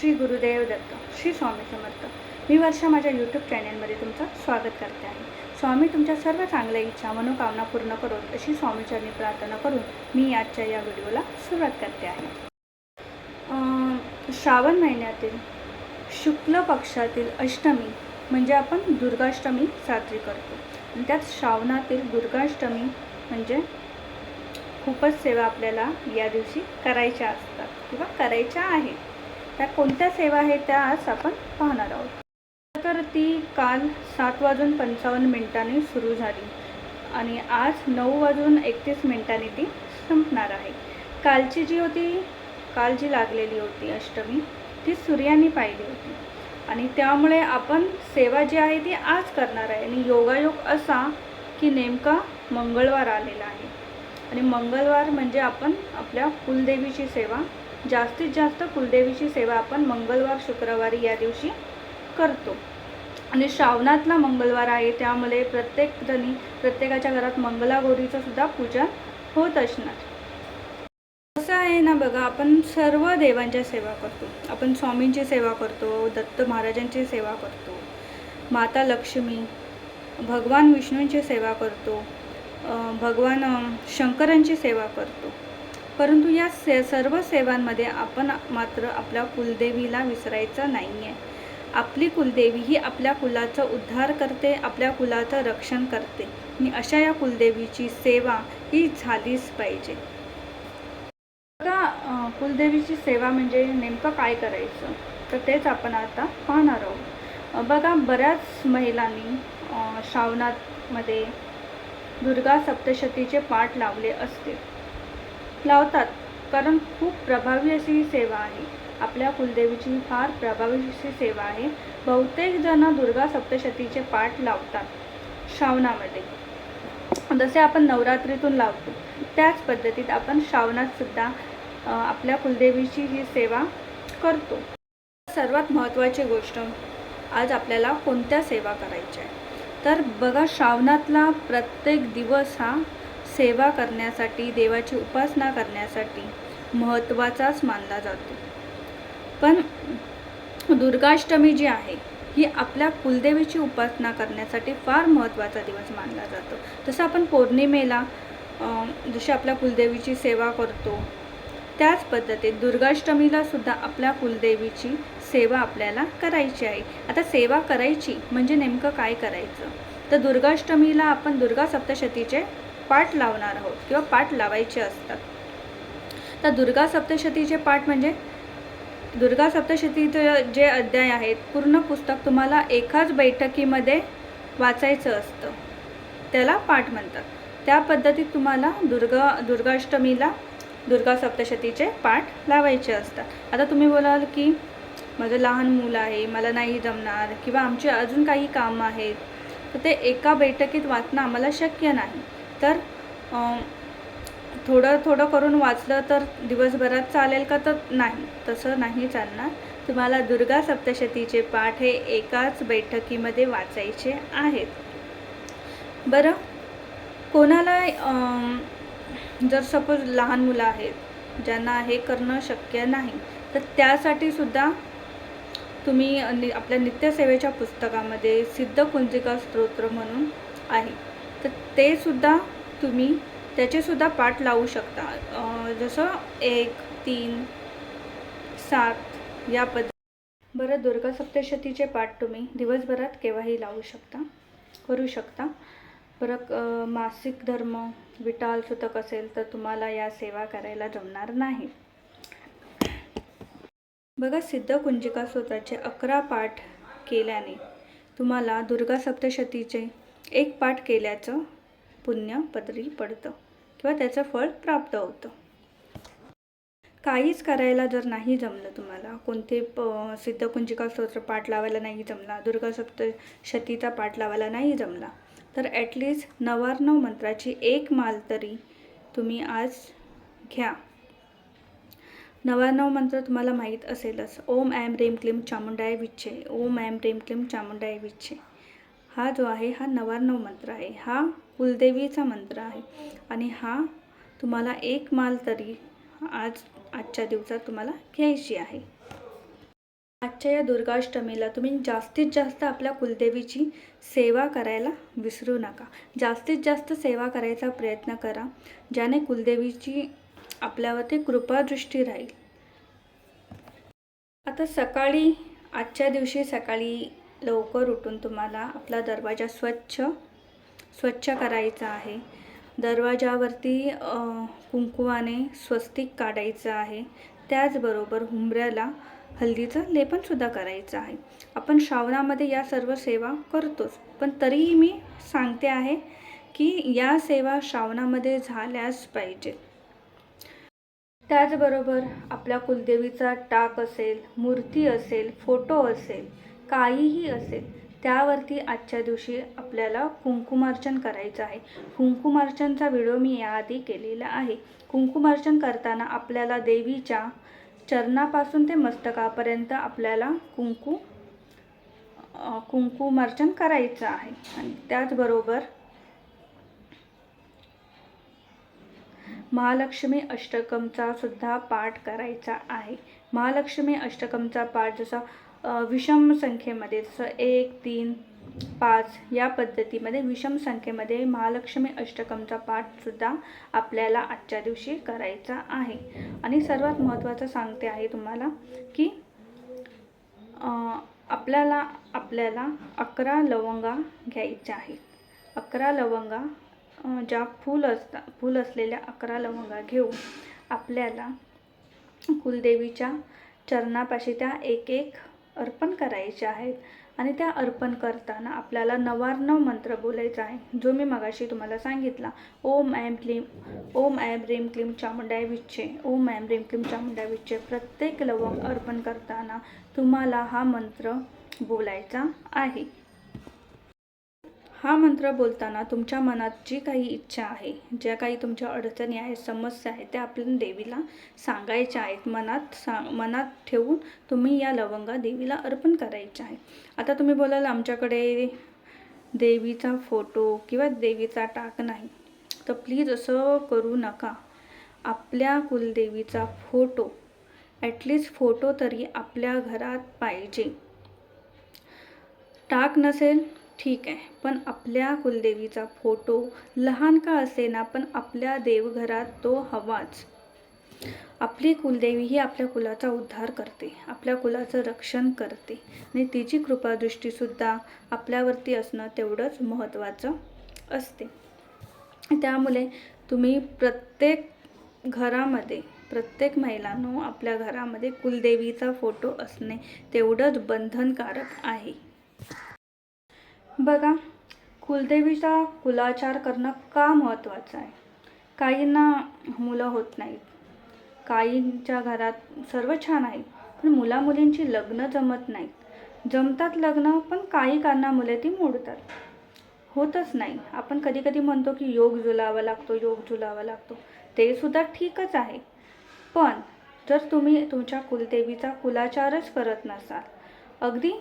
श्री गुरुदेव दत्त श्री स्वामी समर्थ. मी वर्षा माझ्या यूट्यूब चॅनेलमध्ये तुमचं स्वागत करते आहे. स्वामी तुमच्या सर्व चांगल्या इच्छा मनोकामना पूर्ण करून अशी स्वामीचरणी प्रार्थना करून मी आजच्या या व्हिडिओला सुरुवात करते आहे. श्रावण महिन्यातील शुक्ल पक्षातील अष्टमी म्हणजे आपण दुर्गाष्टमी साजरी करतो. आणि त्यात श्रावणातील दुर्गाष्टमी म्हणजे खूपच सेवा आपल्याला या दिवशी करायच्या असतात किंवा करायच्या आहेत. त्या कोणत्या सेवा आहेत त्या आज आपण पाहणार आहोत. तर ती काल सात वाजून पंचावन्न मिनिटांनी सुरू झाली आणि आज नऊ वाजून एकतीस मिनिटांनी ती संपणार आहे. कालची जी होती काल जी लागलेली होती अष्टमी ती सूर्याने पाहिली होती. आणि त्यामुळे आपण सेवा जी आहे ती आज करणार आहे. आणि योगायोग असा की नेमका मंगळवार आलेला आहे. आणि मंगळवार म्हणजे आपण आपल्या कुलदेवीची सेवा जास्तीत जास्त कुलदेवीची सेवा आपण मंगळवार शुक्रवारी या दिवशी करतो. आणि श्रावणातला मंगळवार आहे त्यामुळे प्रत्येक जणी प्रत्येकाच्या घरात मंगलागौरीचं सुद्धा पूजन होत असणार. कसं आहे ना बघा आपण सर्व देवांच्या सेवा करतो. आपण स्वामींची सेवा करतो दत्त महाराजांची सेवा करतो माता लक्ष्मी भगवान विष्णूंची सेवा करतो भगवान शंकरांची सेवा करतो. परंतु या से सर्व सेवांमध्ये आपण मात्र आपल्या कुलदेवीला विसरायचं नाही आहे आपली कुलदेवी ही आपल्या कुलाचा उद्धार करते आपल्या कुलाचं रक्षण करते. आणि अशा या कुलदेवीची सेवा ही झालीच पाहिजे. बघा कुलदेवीची सेवा म्हणजे नेमकं काय करायचं? तर तेच आपण आता पाहणार आहोत. बघा बऱ्याच महिलांनी श्रावणामध्ये दुर्गा सप्तशतीचे पाठ लावले असते लावतात. कारण खूप प्रभावी अशी ही सेवा आहे. आपल्या कुलदेवीची फार प्रभावी अशी सेवा आहे. बहुतेक जण दुर्गा सप्तशतीचे पाठ लावतात श्रावणामध्ये. जसे आपण नवरात्रीतून लावतो त्याच पद्धतीत आपण श्रावणात सुद्धा आपल्या कुलदेवीची ही सेवा करतो. सर्वात महत्त्वाची गोष्ट आज आपल्याला कोणत्या सेवा करायच्या आहे? तर बघा श्रावणातला प्रत्येक दिवस हा सेवा करण्यासाठी देवाची उपासना करण्यासाठी महत्त्वाचाच मानला जातो. पण दुर्गाष्टमी जी आहे ही आपल्या कुलदेवीची उपासना करण्यासाठी फार महत्त्वाचा दिवस मानला जातो. जसं आपण पौर्णिमेला जशी आपल्या कुलदेवीची सेवा करतो त्याच पद्धतीत दुर्गाष्टमीला सुद्धा आपल्या कुलदेवीची सेवा आपल्याला करायची आहे. आता सेवा करायची म्हणजे नेमकं काय करायचं? तर दुर्गाष्टमीला आपण दुर्गा सप्तशतीचे पाठ लावणार आहोत किंवा पाठ लावायचे असतात. तर दुर्गा सप्तशतीचे पाठ म्हणजे दुर्गा सप्तशतीचं जे अध्याय आहेत पूर्ण पुस्तक तुम्हाला एकाच बैठकीमध्ये वाचायचं असतं. त्याला पाठ म्हणतात. त्या पद्धतीत तुम्हाला दुर्गा दुर्गाष्टमीला दुर्गा सप्तशतीचे पाठ लावायचे असतात. आता तुम्ही बोलाल की माझं लहान मुलं आहे मला नाही जमणार किंवा आमचे अजून काही कामं आहेत. तर ते एका बैठकीत वाचणं आम्हाला शक्य नाही. तर थोडं थोडं करून वाचलं तर दिवसभरात चालेल का? तर नाही तसं नाही चालणार. तुम्हाला दुर्गा सप्तशतीचे पाठ हे एकाच बैठकीमध्ये वाचायचे आहेत. बरं कोणाला जर सपोज लहान मुलं आहेत ज्यांना हे करणं शक्य नाही तर त्यासाठी सुद्धा तुम्ही नि आपल्या नित्यसेवेच्या पुस्तकामध्ये सिद्ध कुंजिका स्तोत्र म्हणून आहे. तर ते सुद्धा तुम्ही त्याचेसुद्धा पाठ लावू शकता. जसं एक तीन सात या पद बरं दुर्गा सप्तशतीचे पाठ तुम्ही दिवसभरात केव्हाही लावू शकता करू शकता. बरं मासिक धर्म विटाल सुतक असेल तर तुम्हाला या सेवा करायला जमणार नाही. बघा सिद्ध कुंजिका स्तोत्राचे अकरा पाठ केल्याने तुम्हाला दुर्गा सप्तशतीचे एक पाठ केल्याचं पुण्य पदरी पडतं किंवा त्याचं फळ प्राप्त होतं. काहीच करायला जर नाही जमलं तुम्हाला कोणते प सिद्धकुंजिका स्तोत्र पाठ लावायला नाही जमला दुर्गा सप्तशतीचा पाठ लावायला नाही जमला तर ॲटलिस्ट नवार्णव मंत्राची एक माल तरी तुम्ही आज घ्या. नवार्णव मंत्र तुम्हाला माहीत असेलच. ओम ॲम रेम क्लीम चामुंडाय विच्छे ओम ॲम रेम क्लीम चामुंडाय विच्छे. हा जो आहे हा नवार्णव मंत्र आहे. हा कुलदेवीचा मंत्र आहे. आणि हा तुम्हाला एक माल तरी आज आजच्या दिवसात तुम्हाला घ्यायची आहे. आजच्या या दुर्गाष्टमीला तुम्ही जास्तीत जास्त आपल्या कुलदेवीची सेवा करायला विसरू नका. जास्तीत जास्त सेवा करायचा प्रयत्न करा ज्याने कुलदेवीची आपल्यावरती कृपादृष्टी राहील. आता सकाळी आजच्या दिवशी सकाळी लवकर उठून तुम्हाला आपला दरवाजा स्वच्छ स्वच्छ करायचा आहे. दरवाजावरती कुंकुवाने स्वस्तिक काढायचं आहे. त्याचबरोबर हुंबऱ्याला हल्दीचं लेपनसुद्धा करायचं आहे. आपण श्रावणामध्ये या सर्व सेवा करतोच. पण तरीही मी सांगते आहे की या सेवा श्रावणामध्ये झाल्याच पाहिजे. त्याचबरोबर आपल्या कुलदेवीचा टाक असेल मूर्ती असेल फोटो असेल काहीही असेल त्यावरती आजच्या दिवशी आपल्याला कुंकुमार्चन करायचं आहे. कुंकुमार्चनचा व्हिडिओ मी याआधी केलेला आहे. कुंकुमार्चन करताना आपल्याला देवीच्या चरणापासून ते मस्तकापर्यंत आपल्याला कुंकू कुंकुमार्चन करायचं आहे. आणि त्याचबरोबर महालक्ष्मी अष्टकमचा सुद्धा पाठ करायचा आहे. महालक्ष्मी अष्टकमचा पाठ जसा विषम संख्येमध्ये जसं एक तीन पाच या पद्धतीमध्ये विषम संख्येमध्ये महालक्ष्मी अष्टकमचा पाठसुद्धा आपल्याला आजच्या दिवशी करायचा आहे. आणि सर्वात महत्त्वाचं सांगते आहे तुम्हाला की आपल्याला आपल्याला अकरा लवंगा घ्यायच्या आहेत. अकरा लवंगा ज्या फूल असता फूल असलेल्या अकरा लवंगा घेऊन आपल्याला कुलदेवीच्या चरणापाशी त्या एक एक अर्पण करायच्या आहेत. आणि त्या अर्पण करताना आपल्याला नवार्णव मंत्र बोलायचा आहे. जो मी मगाशी तुम्हाला सांगितला ओम ऐम क्लीम ओम ऐम रेम क्लीम चामुंडाय विच्छे ओम ऐम रेम क्लीम चामुंडाय विच्छे प्रत्येक लवंग अर्पण करताना तुम्हाला हा मंत्र बोलायचा आहे. हा मंत्र बोलताना तुमच्या मनात जी काही इच्छा आहे ज्या काही तुमच्या अडचणी आहेत समस्या आहेत त्या आपल्या देवीला सांगायच्या आहेत. मनात सा मनात ठेवून तुम्ही या लवंगा देवीला अर्पण करायच्या आहे आता तुम्ही बोलाल आमच्याकडे देवीचा फोटो किंवा देवीचा टाक नाही तर प्लीज असं करू नका. आपल्या कुलदेवीचा फोटो ॲटलिस्ट फोटो तरी आपल्या घरात पाहिजे. टाक नसेल ठीक आहे. पण आपल्या कुलदेवीचा फोटो लहान का असेना पण आपल्या देवघरात तो हवाच. आपली कुलदेवी ही आपल्या कुलाचा उद्धार करते आपल्या कुलाचं रक्षण करते. आणि तिची कृपादृष्टीसुद्धा आपल्यावरती असणं तेवढंच महत्त्वाचं असते. त्यामुळे तुम्ही प्रत्येक घरामध्ये प्रत्येक महिलांनो आपल्या घरामध्ये कुलदेवीचा फोटो असणे तेवढंच बंधनकारक आहे. बघा कुलदेवीचा कुलाचार करणं का महत्त्वाचं आहे? काहींना मुलं होत नाहीत. काहींच्या घरात सर्व छान आहे पण मुलामुलींची लग्न जमत नाहीत. जमतात लग्न पण काही कारणामुळे ती मोडतात. होतच नाही. आपण कधी कधी म्हणतो की योग जुलावा लागतो योग जुलावा लागतो. ते सुद्धा ठीकच आहे. पण जर तुम्ही तुमच्या कुलदेवीचा कुलाचारच करत नसाल अगदी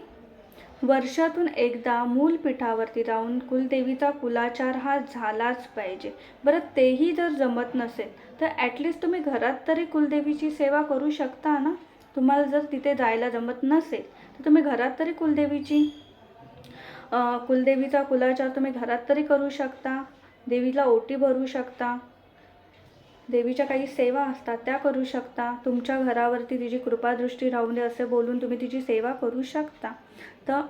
वर्षातून एकदा मूल पीठावरती राहून कुलदेवीचा कुलाचार हा झालाच पाहिजे. बरं तेही जर जमत नसेल तर ॲटलिस्ट तुम्ही घरात तरी कुलदेवीची सेवा करू शकता ना? तुम्हाला जर तिथे जायला जमत नसेल तर तुम्ही घरात तरी कुलदेवीची कुलदेवीचा कुलाचार तुम्ही घरात तरी करू शकता देवीला ओटी भरू शकता. देवीच्या काही सेवा असतात त्या करू शकता. तुमच्या घरावरती तिची कृपादृष्टी राहू दे असे बोलून तुम्ही तिची सेवा करू शकता. तर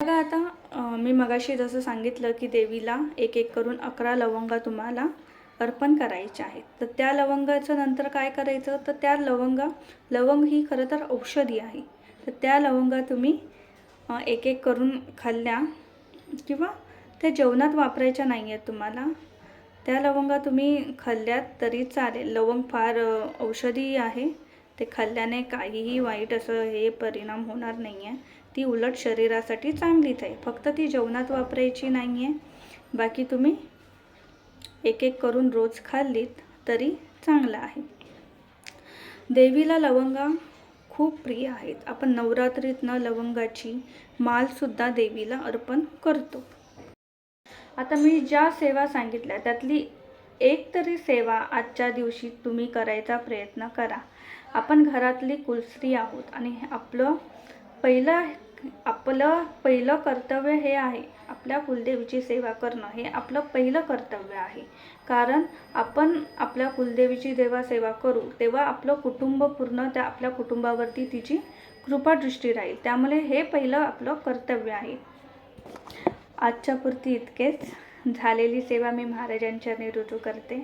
बघा आता मी मगाशी जसं सांगितलं की देवीला एक एक करून अकरा लवंगा तुम्हाला अर्पण करायच्या आहेत. तर त्या लवंगाचं नंतर काय करायचं? तर त्या लवंगा लवंग ही खरं तर औषधी आहे. तर त्या लवंगा तुम्ही एक एक करून खाल्ल्या किंवा त्या जेवणात वापरायच्या नाही आहेत तुम्हाला. त्या लवंगा तुम्ही खाल्ल्यात तरी चालेल. लवंग फार औषधी आहे. ते खाल्ल्याने काहीही वाईट असं हे परिणाम होणार नाही आहे ती उलट शरीरासाठी चांगलीच आहे. फक्त ती जेवणात वापरायची नाही आहे बाकी तुम्ही एक एक करून रोज खाल्लीत तरी चांगलं आहे. देवीला लवंगा खूप प्रिय आहेत. आपण नवरात्रीतनं लवंगाची मालसुद्धा देवीला अर्पण करतो. आता मी ज्या सेवा सांगितल्या त्यातली एक तरी सेवा आजच्या दिवशी तुम्ही करायचा प्रयत्न करा. आपण घरातली कुलस्त्री आहोत आणि हे आपलं पहिलं आपलं पहिलं कर्तव्य हे आहे आपल्या कुलदेवीची सेवा करणं. हे आपलं पहिलं कर्तव्य आहे. कारण आपण आपल्या कुलदेवीची जेव्हा सेवा करू तेव्हा आपलं कुटुंब पूर्ण त्या आपल्या कुटुंबावरती तिची कृपादृष्टी राहील. त्यामुळे हे पहिलं आपलं कर्तव्य आहे. आजच्या पुरती इतकेच. झालेली सेवा मी महाराजांच्या रुजू करते.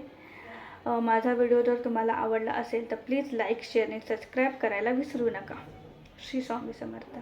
माझा व्हिडिओ जर तुम्हाला आवडला असेल तर प्लीज लाईक शेअर आणि सबस्क्राईब करायला विसरू नका. श्री स्वामी समर्थ.